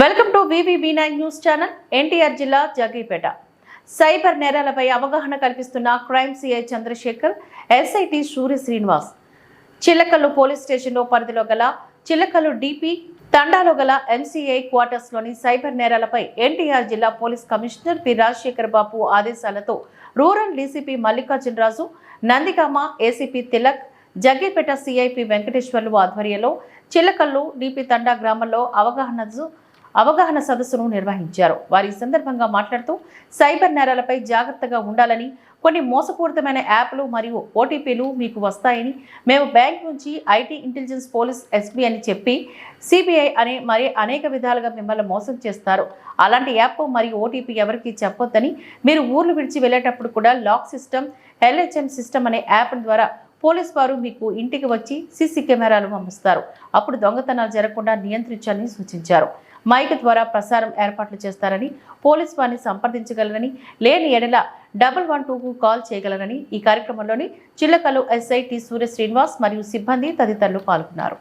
Welcome to VV nine news channel NTR జిల్లా Jaggipeta. Cyber నేరాలపై అవగాహన కల్పిస్తున్న crime CI Chandrasekhar SIT Surya Srinivas. Chillakallu police స్టేషన్లో పరిధిలో గల చిల్లకల్లు డిపి తండాలో గల ఎంసీఐ క్వార్టర్స్లోని సైబర్ నేరాలపై ఎన్టీఆర్ జిల్లా police commissioner P. Rajasekhar Babu ఆదేశాలతో rural DCP Mallikarjunaraju Nandigama ACP Tilak Jaggayyapeta CI P Venkateswarlu ఆధ్వర్యంలో చిల్లకల్లు డిపి తండా గ్రామంలో అవగాహన అవగాహన సదస్సును నిర్వహించారు. వారి సందర్భంగా మాట్లాడుతూ సైబర్ నేరాలపై జాగ్రత్తగా ఉండాలని కొన్ని మోసపూరితమైన యాప్లు మరియు ఓటీపీలు మీకు వస్తాయని మేము బ్యాంక్ నుంచి ఐటీ ఇంటెలిజెన్స్ పోలీస్ ఎస్పీ అని చెప్పి సిబిఐ అనే మరి అనేక విధాలుగా మిమ్మల్ని మోసం చేస్తారు. అలాంటి యాప్ మరియు ఓటీపీ ఎవరికి చెప్పొద్దని మీరు ఊర్లు విడిచి వెళ్ళేటప్పుడు కూడా లాక్ సిస్టమ్ ఎల్హెచ్ఎం సిస్టమ్ అనే యాప్ ద్వారా పోలీస్ వారు మీకు ఇంటికి వచ్చి సీసీ కెమెరాలు పంపిస్తారు. అప్పుడు దొంగతనాలు జరగకుండా నియంత్రించాలని సూచించారు. మైక్ ద్వారా ప్రసారం ఏర్పాట్లు చేస్తారని పోలీస్ వారిని సంప్రదించగలరని లేని ఎడల డబల్ వన్ టూకు కాల్ చేయగలరని ఈ కార్యక్రమంలోని చిల్లకల్లు ఎస్ఐ టి సూర్య శ్రీనివాస్ మరియు సిబ్బంది తదితరులు పాల్గొన్నారు.